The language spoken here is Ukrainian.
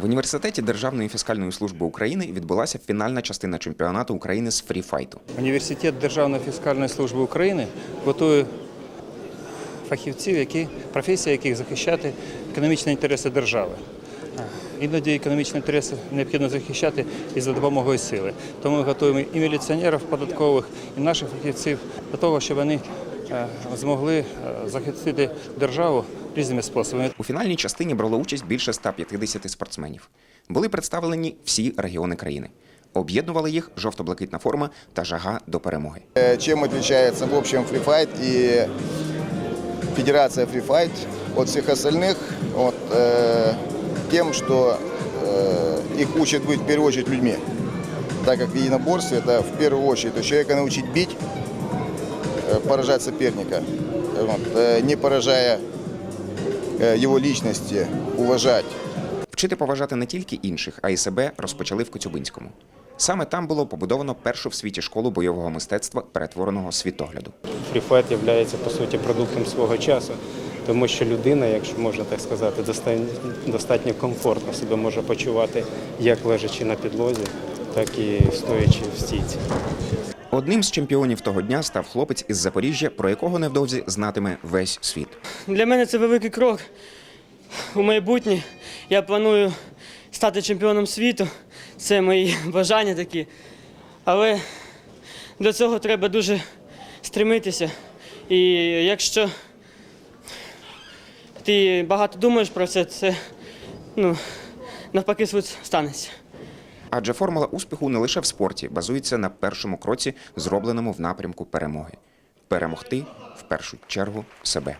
В університеті Державної фіскальної служби України відбулася фінальна частина чемпіонату України з фріфайту. Університет Державної фіскальної служби України готує фахівців, які, професія яких захищати економічні інтереси держави. Іноді економічні інтереси необхідно захищати і за допомогою сили. Тому ми готуємо і міліціонерів податкових, і наших фахівців для того, щоб вони е, змогли е, захистити державу різними способами. У фінальній частині брало участь більше 150 спортсменів. Були представлені всі регіони країни. Об'єднували їх жовто-блакитна форма та жага до перемоги. Э, Чем отличается в общем фрифайт и Федерация фрифайт от всех остальных? Вот, э, тем, что э, их учат быть в первую очередь людьми. Так как в единоборстве это в первую очередь то есть человека научить бить, э, поражать соперника, э, вот, э, не поражая э, его личности, уважать. Вчити поважати не тільки інших, а й себе розпочали в Коцюбинському. Саме там було побудовано першу в світі школу бойового мистецтва перетвореного світогляду. Фріфайт є по суті продуктом свого часу, тому що людина, якщо можна так сказати, достатньо, достатньо комфортно себе може почувати як лежачи на підлозі, так і стоячи в стійці. Одним з чемпіонів того дня став хлопець із Запоріжжя, про якого невдовзі знатиме весь світ. Для мене це великий крок у майбутнє. Я планую стати чемпіоном світу. Це мої бажання такі. Але до цього треба дуже стремитися. І якщо ти багато думаєш про це, це ну, навпаки станеться. Адже формула успіху не лише в спорті, базується на першому кроці, зробленому в напрямку перемоги. Перемогти в першу чергу себе.